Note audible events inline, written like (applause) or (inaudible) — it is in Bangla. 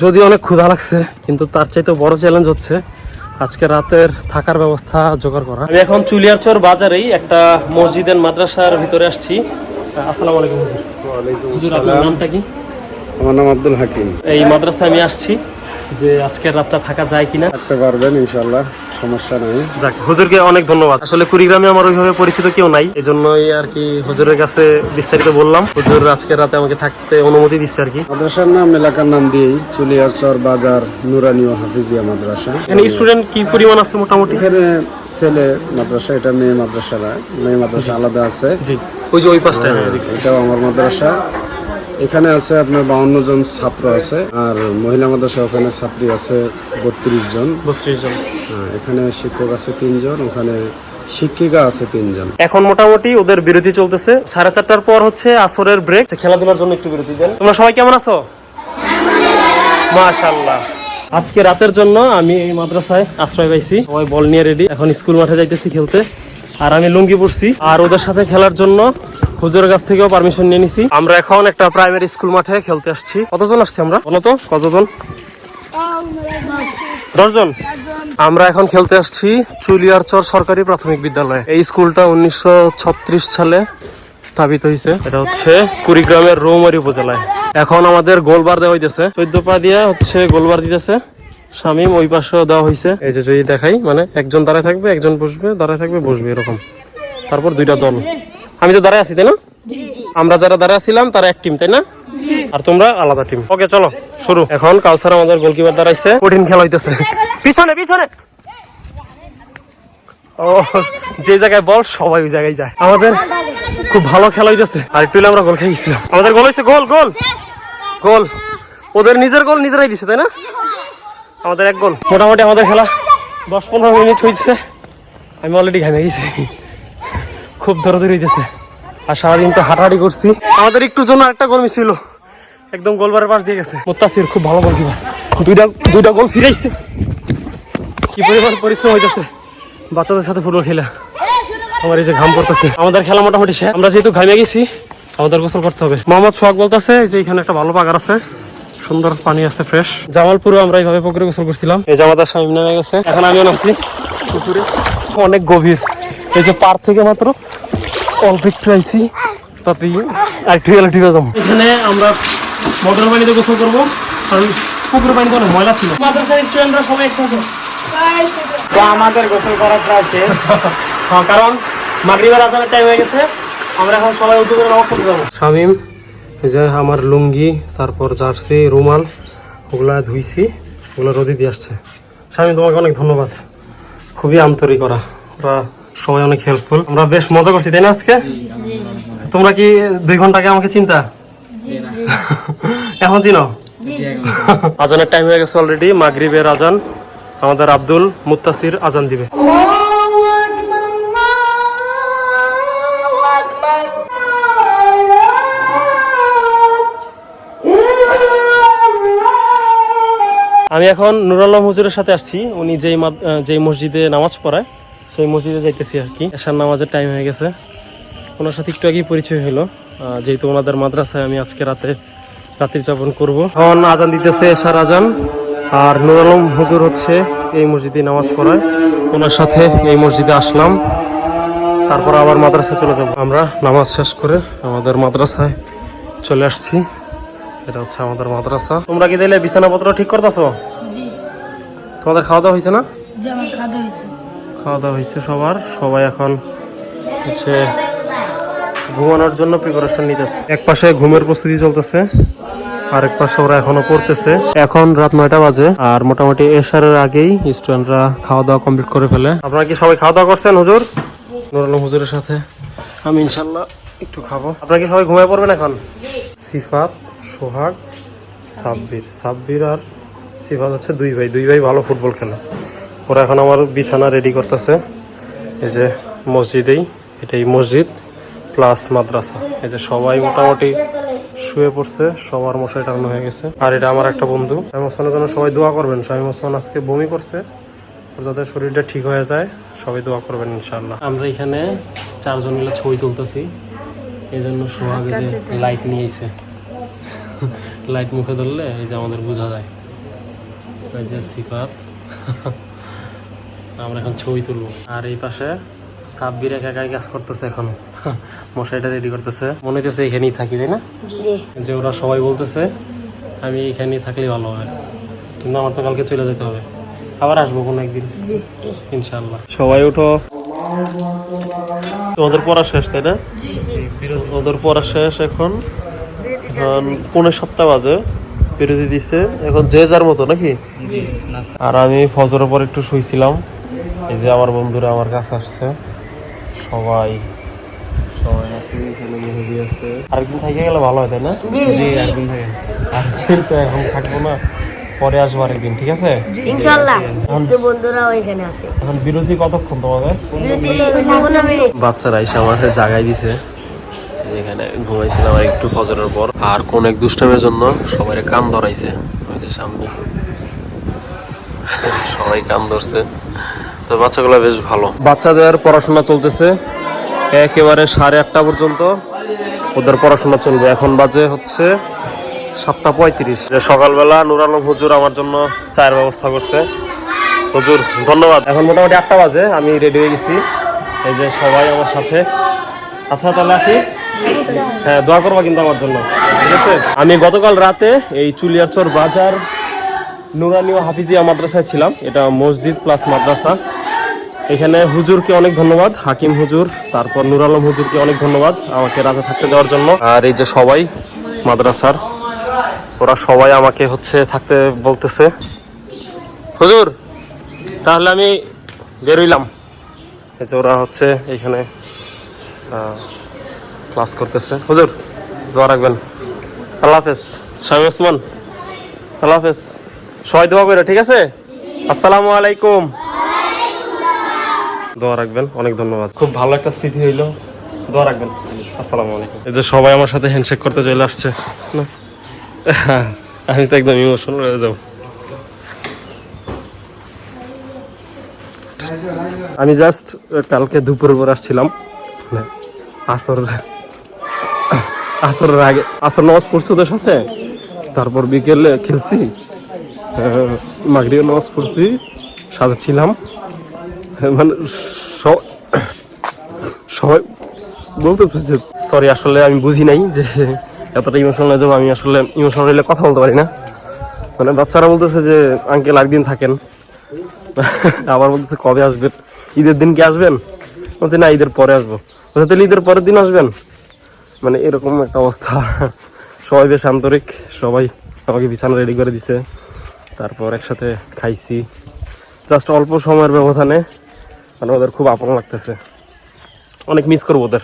যদি অনেক ক্ষুধা লাগছে কিন্তু তার চাইতে বড় চ্যালেঞ্জ হচ্ছে আজকে রাতের থাকার ব্যবস্থা জোগাড় করা। আমি এখন চুলিয়ারচর বাজারেই একটা মসজিদের মাদ্রাসার ভিতরে আসছি। আসসালামু আলাইকুম হুজুর। হুজুর আপনার নামটা কি? আমার নাম আব্দুল হাকিম। এই মাদ্রাসায় আমি আসছি যে আজকের রাতটা থাকা যায় কিনা। থাকতে পারবেন ইনশাল্লাহ সমস্যা নাই। যাক হুজুরকে অনেক ধন্যবাদ। আসলে কুড়িগ্রামে আমার ওইভাবে পরিচিত কেউ নাই এই জন্যই আর কি হুজুরের কাছে বিস্তারিত বললাম। হুজুর আজকে রাতে আমাকে থাকতে অনুমতি দিচ্ছে আর কি। মাদ্রাসার নাম এলাকার নাম দিয়েই চুলিয়ারচর বাজার নুরানি ও হাফিজিয়া মাদ্রাসা। এখানে স্টুডেন্ট কি পরিমাণ আছে মোটামুটি? এখানে ছেলে মাদ্রাসা এটা মেয়ে মাদ্রাসা মেয়ে মাদ্রাসা আলাদা আছে। জি ওই যে ওই পাশটায় হ্যাঁ, এটাও আমার মাদ্রাসা। এখানে আছে আপনার বাউন্ন জন ছাত্র আছে আর মহিলা মাদ্রাসা ওখানে ছাত্রী আছে বত্রিশ জন। বত্রিশ জন। হ্যাঁ, এখানে শিক্ষক আছে তিনজন ওখানে শিক্ষিকা আছে তিনজন। এখন মোটামুটি ওদের বিরতি চলতেছে। সাড়ে চারটার পর হচ্ছে আসরের ব্রেক খেলাধুলার জন্য একটু বিরতি দেন। তোমরা সবাই কেমন আছো? মাশাল্লাহ আজকে রাতের জন্য আমি এই মাদ্রাসায় আশ্রয় পাইছি। সবাই বল নিয়ে রেডি এখন স্কুল মাঠে যাইতেছি খেলতে। আর আমি লুঙ্গি পরছি। আর ওদের সাথে খেলার জন্য হুজুরের কাছ থেকেও পারমিশন নিয়ে নিছি। আমরা এখন একটা প্রাইমারি স্কুল মাঠে খেলতে আসছি। কতজন আসছি আমরা? বলো তো, কতজন? দশজন। আমরা এখন খেলতে আসছি চুলিয়ারচর সরকারি প্রাথমিক বিদ্যালয়ে। এই স্কুলটা উনিশশো ছত্রিশ সালে স্থাপিত হয়েছে। এটা হচ্ছে কুড়িগ্রামের রৌমারি উপজেলায়। এখন আমাদের গোলবার দেওয়া হইতেছে। চোদ্দ পা দিয়ে হচ্ছে গোলবার দিতেছে। শামিম ওই পাশেও দেওয়া হয়েছে এই যে যদি দেখাই মানে একজন দাঁড়ায় থাকবে, একজন বসবে, দাঁড়ায় থাকবে, বসবে এরকম। তারপর দুইটা দল। আমি তো দাঁড়ায় আছি তাই না? আমরা যারা দাঁড়ায় ছিলাম তারা এক টিম তাই না? আর তোমরা আলাদা টিম ওকে চলো শুরু। এখন কাউসার আমাদের গোলকিপার দাঁড়াইছে কঠিন খেলা হইতেছে। পিছনে পিছনে! ও যে জায়গায় বল সবাই ওই জায়গায় যায়। আমাদের খুব ভালো খেলা হইতেছে। আর একটু আমরা গোল খেয়ে গেছিলাম আমাদের গোল হয়েছে গোল গোল গোল ওদের নিজের গোল নিজেরাই দিছে তাই না? আমাদের এক গোল মোটামুটি আমাদের খেলা দশ পনেরো মিনিট হয়েছে আমি অলরেডি ঘামে গেছি। খুব দৌড়াদৌড়ি হইতেছে। আর সারাদিন তো হাঁটাহাঁটি করছি। আমাদের একটু জন্য একটা গোল মিস ছিল। একদম গোলবারের পাশ দিয়ে গেছে। মোত্তাসির খুব ভালো গোল দুইটা দুইটা গোল ফিরাইছে। কি পরিমাণ পরিশ্রম হইতেছে। বাচ্চাদের সাথে ফুটবল খেলা। আমার এই যে ঘাম পড়তেছে। আমাদের খেলা মোটামুটি শেষ। আমরা যেহেতু ঘামে গেছি, আমাদের গোসল করতে হবে। মোহাম্মদ সোহাগ বলতেছে যে এখানে একটা ভালো পাগার আছে। সুন্দর পানি আছে ফ্রেশ জামালপুরে আমরা এইভাবে পুকুরে গোসল করছিলাম। এই যে আমাদের সামনে নেমে গেছে। এখন আমিও নামছি পুকুরে। অনেক গভীর। এই যে পার থেকে মাত্র অল্প একটু আইছি তাতে আর একটু গেলে ঠিক আছে এখানে আমরা মোটর পানিতে গোসল করব কারণ পুকুরের পানিতে অনেক ময়লা ছিল। মাদ্রাসার স্টুডেন্টরা সবাই একসাথে। তো আমাদের গোসল করা প্রায় শেষ। (laughs) হ্যাঁ কারণ মাগরিবের আজানের টাইম হয়ে গেছে আমরা এখন সবাই উঁচু করে নামাজ পড়তে যাব। শামিম এই যে আমার লুঙ্গি তারপর জার্সি রুমাল ওগুলা ধুইছি ওগুলো রোদি দিয়ে আসছে। স্বামী তোমাকে অনেক ধন্যবাদ। খুবই আন্তরিক ওরা। ওরা সবাই অনেক হেল্পফুল আমরা বেশ মজা করছি, তাই না আজকে? তোমরা কি দুই ঘণ্টা আগে আমাকে চিন্তা? এখন চিনো? আজানের টাইম হয়ে গেছে অলরেডি মাগরিবের আজান। আমাদের আব্দুল মুত্তাসির আজান দিবে। আমি এখন নুর আলম হুজুরের সাথে আসছি। উনি যেই যেই মসজিদে নামাজ পড়ায়। সেই মসজিদে যাইতেছি আর কি। এসার নামাজের টাইম হয়ে গেছে। ওনার সাথে একটু আগেই পরিচয় হলো। যেহেতু ওনাদের মাদ্রাসায় আমি আজকে রাতে রাত্রি যাপন করব। এখন আজান দিতেছে এশার আজান। আর নুর আলম হুজুর হচ্ছে এই মসজিদে নামাজ পড়ায়। ওনার সাথে এই মসজিদে আসলাম। তারপর আবার মাদ্রাসায় চলে যাব। আমরা নামাজ শেষ করে আমাদের মাদ্রাসায় চলে আসছি। এটা হচ্ছে আমাদের মাদ্রাসা। তোমরা কি দিলে বিছানাপত্র ঠিক করতেছো? তোমাদের খাওয়া দাওয়া হয়েছে না? যেমন খাদ্য হয়েছে। খাওয়া দাওয়া হয়েছে সবার। সবাই এখন হচ্ছে ঘুমানোর জন্য প্রিপারেশন নিতেছে। এক পাশে ঘুমের প্রস্তুতি চলতেছে আর এক পাশে ওরা এখনও পড়তেছে। এখন রাত নয়টা বাজে, আর মোটামুটি এসারের আগেই স্টুডেন্টরা খাওয়া দাওয়া কমপ্লিট করে ফেলে। আপনারা কি সবাই খাওয়া দাওয়া করছেন, হুজুর? নুর আলম হুজুরের সাথে। আমি ইনশাল্লাহ একটু খাব। আপনারা কি সবাই ঘুমিয়ে পড়বেন এখন? সিফাত, সোহাগ, সাব্বির। সাব্বির আর সিফাত হচ্ছে দুই ভাই। দুই ভাই ভালো ফুটবল খেলে। ওরা এখন আমার বিছানা রেডি করতেছে। এই যে মসজিদেই, এটাই মসজিদ প্লাস মাদ্রাসা। এই যে সবাই মোটামুটি শুয়ে পড়ছে, সবার মশাই টাঙানো হয়ে গেছে। আর এটা আমার একটা বন্ধু। শাহিম ওসমানের জন্য সবাই দোয়া করবেন। শাহিম ওসমান আজকে বমি করছে। যাতে শরীরটা ঠিক হয়ে যায়, সবাই দোয়া করবেন ইনশাল্লাহ আমরা এখানে চারজন মিলে ছবি তুলতেছি। এই জন্য সোহাগে যে লাইট নিয়েছে লাইট মুখে ধরলে এই যে আমাদের বোঝা যায়। এই (laughs) আমরা এখন ছবি তুলবো। আর এই পাশে সাব্বির একা একাই কাজ করতেছে এখন। (laughs) মশাইটা রেডি করতেছে। মনে হইতেছে এখানেই থাকি তাই না? যে ওরা সবাই বলতেছে আমি এখানেই থাকলেই ভালো হবে কিন্তু আমার তো কালকে চলে যেতে হবে। আবার আসব কোনো একদিন। ইনশাল্লাহ সবাই উঠো তোমাদের পড়া শেষ তাই না? ওদের পড়া শেষ এখন। এখন পনেরো সপ্তাহ বাজে। বিরতি দিছে। এখন যে যার মতো নাকি? আর আমি ফজরের পর একটু শুইছিলাম। এই যে আমার বন্ধুরা আমার কাছে আসছে। সবাই সবাই আছে এখানে মেহেদি আছে। আরেকদিন থেকে গেলে ভালো হয় তাই না? জি আরেকদিন থেকে। আরেকদিন তো এখন থাকব না পরে আসব আরেকদিন ঠিক আছে? ইনশাল্লাহ। বন্ধুরা ওইখানে আছে। এখন বিরতি কতক্ষণ তোমাদের? বাচ্চারা এসে আমাকে জাগাই দিছে। এখানে ঘুমাইছিলাম আর একটু ফজরের পর। আর কোন এক দুষ্টামের জন্য সবাই কান ধরাইছে। ওদের সামনে। সবাই কান ধরছে। তো বাচ্চাগুলো বেশ ভালো। বাচ্চাদের পড়াশোনা চলতেছে একেবারে সাড়ে আটটা পর্যন্ত। ওদের পড়াশোনা চলবে। এখন বাজে হচ্ছে সাতটা পঁয়ত্রিশ। সকালবেলা নুর আলম হুজুর আমার জন্য চায়ের ব্যবস্থা করছে। হুজুর ধন্যবাদ। এখন মোটামুটি আটটা বাজে আমি রেডি হয়ে গেছি। এই যে সবাই আমার সাথে। আচ্ছা তাহলে আসি। হ্যাঁ দোয়া করবা কিন্তু আমার জন্য। ঠিক আছে? আমি গতকাল রাতে এই চুলিয়ারচর বাজার নুরানি ও হাফিজিয়া মাদ্রাসায় ছিলাম। এটা মসজিদ প্লাস মাদ্রাসা। এখানে হুজুরকে অনেক ধন্যবাদ, হাকিম হুজুর, তারপর নুর আলম হুজুরকে অনেক ধন্যবাদ আমাকে রাতে থাকতে দেওয়ার জন্য। আর এই যে সবাই মাদ্রাসার, ওরা সবাই আমাকে হচ্ছে থাকতে বলতেছে। হুজুর, তাহলে আমি বেরোইলাম এই যে ওরা হচ্ছে এখানে ক্লাস করতেছে। হুজুর, দোয়া রাখবেন। আল্লাহ হাফেজ। স্বামী ওসমান, আল্লাহ হাফেজ। সবাই দোয়া করে ঠিক আছে? আসসালামু আলাইকুম। দোয়া রাখবেন অনেক ধন্যবাদ। খুব ভালো একটা স্মৃতি হইল। দোয়া রাখবেন। আসসালামু আলাইকুম। এই যে সবাই আমার সাথে হ্যান্ডশেক করতে চলে আসছে। না? আমি তো একদম ইমোশনাল হয়ে যাব। আমি জাস্ট কালকে দুপুরের পর আসছিলাম। মানে আসর আসরের আগে আসর নামাজ পড়ছি ওদের সাথে। তারপর বিকেলে খেলছি। মাগরিও নামাজ পড়ছি সাথে ছিলাম মানে সবাই বলতেছে যে সরি আসলে আমি বুঝি নাই যে এতটা ইমোশনাল যাব আমি আসলে ইমোশনাল হলে কথা বলতে পারি না। মানে বাচ্চারা বলতেছে যে আঙ্কেল একদিন থাকেন। আবার বলতেছে, কবে আসবেন? ঈদের দিন কি আসবেন? বলছে, না, ঈদের পরে আসব। বলছে, তাহলে ঈদের পরের দিন আসবেন? মানে এরকম একটা অবস্থা। সবাই বেশ আন্তরিক, সবাই আমাকে বিছানা রেডি করে দিছে। তারপর একসাথে খাইছি। জাস্ট অল্প সময়ের ব্যবধানে মানে ওদের খুব আপন লাগতেছে। অনেক মিস করব ওদের।